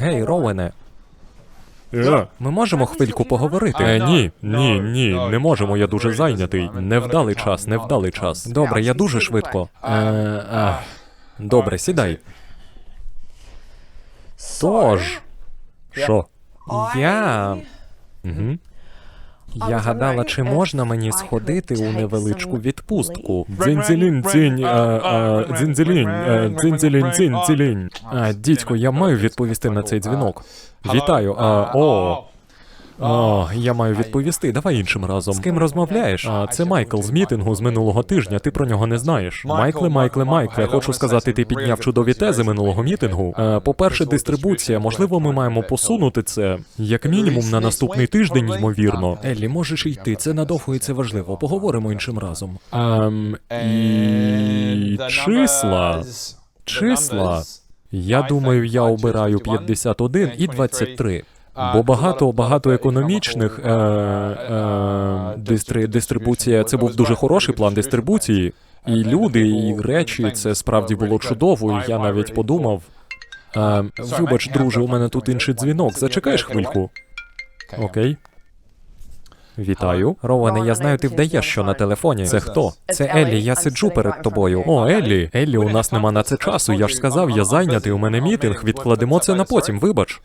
Гей, Роуене, Yeah. ми можемо хвильку поговорити? е, ні, ні, ні, не можемо, я дуже зайнятий. Невдалий час, невдалий час. Добре, я дуже швидко. Е, а, добре, сідай. Тож, Що? я. Угу. Я гадала, чи можна мені сходити у невеличку відпустку. Дзінь, е, дзинь-дзілінь, дзінь-дзілінь. Дідько, я маю відповісти на цей дзвінок. Вітаю, а, о, О, я маю відповісти. Давай іншим разом. З ким розмовляєш? а, це Майкл з мітингу з минулого тижня, ти про нього не знаєш. Майкле, Майкле, Майкле, хочу сказати, ти підняв чудові тези минулого мітингу. Е, По-перше, дистрибуція. Можливо, ми маємо посунути це як мінімум на наступний тиждень, ймовірно. Еллі, можеш йти. Це надовго і це важливо. Поговоримо іншим разом. Ем, і числа. Числа. Я думаю, я обираю 51 і 23. Бо багато багато економічних е, е, дистри, дистрибуція. Це був дуже хороший план дистрибуції. І люди, і речі, це справді було чудово. І я навіть подумав. Е, вибач, друже, у мене тут інший дзвінок. Зачекаєш хвильку? Окей. Вітаю. Роване, я знаю, ти вдаєш, що на телефоні. Це хто? Це Еллі, я сиджу перед тобою. О, Еллі. Еллі, у нас нема на це часу. Я ж сказав, я зайнятий, у мене мітинг. Відкладемо це на потім, вибач.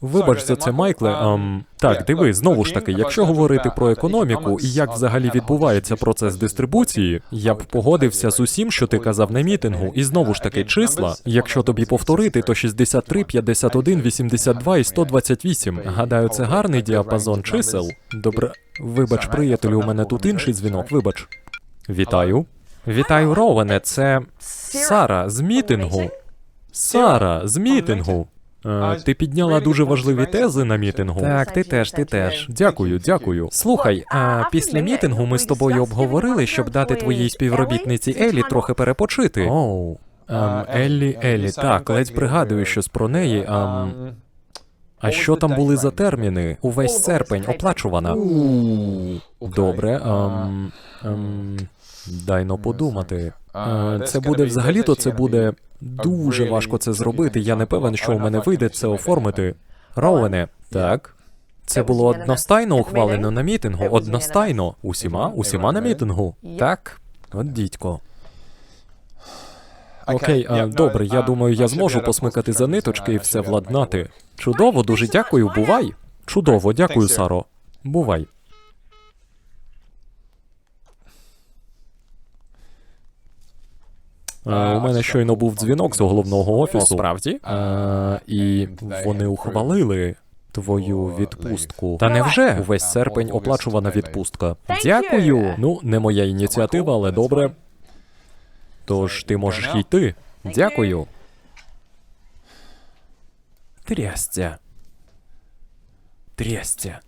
Вибач за це, Майкле. Ам, так, диви, знову ж таки, якщо говорити про економіку і як взагалі відбувається процес дистрибуції, я б погодився з усім, що ти казав на мітингу, і знову ж таки числа. Якщо тобі повторити, то 63, 51, 82 і 128. Гадаю, це гарний діапазон чисел. Добре, вибач, приятелю, у мене тут інший дзвінок. Вибач. Вітаю. Вітаю, Роване. Це Сара з мітингу. Сара з мітингу. Е, ти підняла дуже важливі тези на мітингу. Так, ти теж, ти теж. Дякую, дякую. Слухай, а після мітингу ми з тобою обговорили, щоб дати твоїй співробітниці Елі трохи перепочити. Оу. Ем, Еллі, Еллі, так, ледь пригадую щось про неї. Ем, а що там були за терміни? Увесь серпень оплачувана. Добре, ем, ем, дай но подумати. Е, Це буде взагалі-то це буде дуже важко це зробити. Я не певен, що у мене вийде це оформити. Роуене, так. Це було одностайно ухвалено на мітингу. Одностайно. Усіма, усіма на мітингу. Так. От дідько. Окей, а, добре, я думаю, я зможу посмикати за ниточки і все владнати. Чудово, дуже дякую, бувай. Чудово, дякую, Саро. Бувай. У мене щойно був дзвінок з головного офісу. Справді? І вони ухвалили твою відпустку. Та невже? Увесь серпень оплачувана відпустка. Дякую. Ну, не моя ініціатива, але добре. Тож ти можеш йти. Дякую. Трястя. Трястя.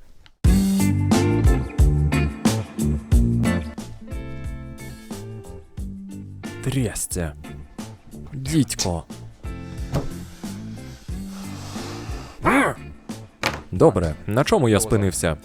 Трястя. Дідько. Добре, на чому я спинився?